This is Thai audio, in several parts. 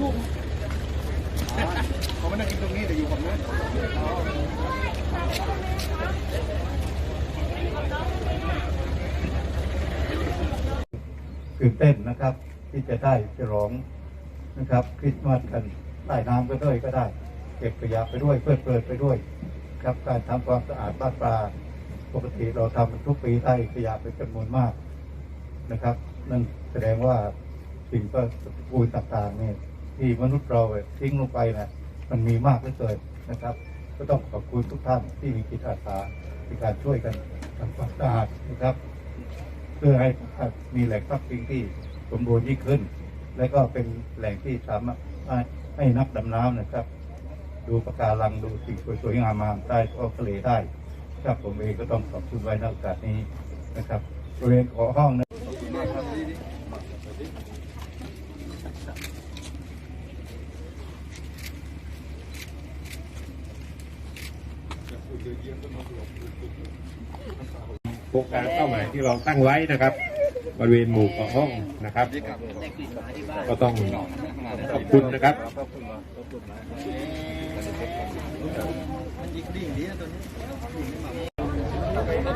ลูกเขาไม่นั่งกินตรงนี้แต่อยู่ฝั่งนู้นตื่นเต้นนะครับ ที่จะได้ฉลองนะครับคริสต์มาสกันใต้น้ำก็ด้วยก็ได้ เก็บขยะไปด้วยเพื่อเปิดไปด้วย ครับการทำความสะอาดบ้านปลาปกติเราทำทุกปีได้ขยะเป็นจำนวนมากนะครับ นั่นแสดงว่าสิ่งปฏิกูลต่างๆเนี่ย ที่มนุษย์เราทิ้งลงไปนะมันมีมากเหลือเกินนะครับ ก็ต้องขอบคุณทุกท่านที่มีจิตอาสาในการช่วยกันทำความสะอาดนะครับ เพื่อให้มีแหล่งพักพิงที่สมบูรณ์ยิ่งขึ้น และก็เป็นแหล่งที่สามารถให้นักดำน้ำนะครับ ดูปะการังดูสิ่งสวยๆงามๆใต้ท้องทะเลได้ครับผมเองก็ต้องขอบคุณไว้ในโอกาสนี้นะครับบริเวณขอห้องนะ โครงการเป้าหมายที่เราตั้งไว้นะครับ บริเวณหมู่เกาะห้องนะครับ ก็ต้องขอบคุณนะครับ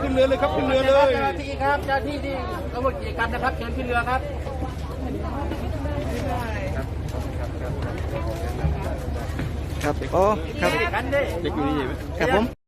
ขึ้นเรือเลยครับขึ้นเรือเลยเจ้าหน้าที่ครับเจ้าหน้าที่ที่ตำรวจกิจกรรมนะครับเชิญขึ้นเรือครับครับโอ้ครับกันดิครับผม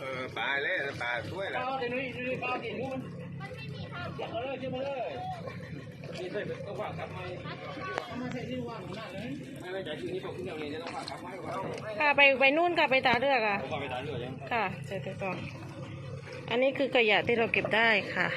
เออปลาเลยปลาช่วยและเอาเดี๋ยวนี้เดี๋ยวนี้เอาดิลูกมันอยากเอาเลยเชื่อมาเลยนี่ใส่เป็นต้องฝากกลับมาเอามาใส่ที่ว่างหน้าเลยไม่ไม่ใจที่นี่ผมขึ้นอย่างนี้จะต้องฝากลับมาหรือเปล่าค่ะไปไปนู่นค่ะไปตาเรือค่ะค่ะเจอกันก่อนอันนี้คือขยะที่เราเก็บได้ค่ะ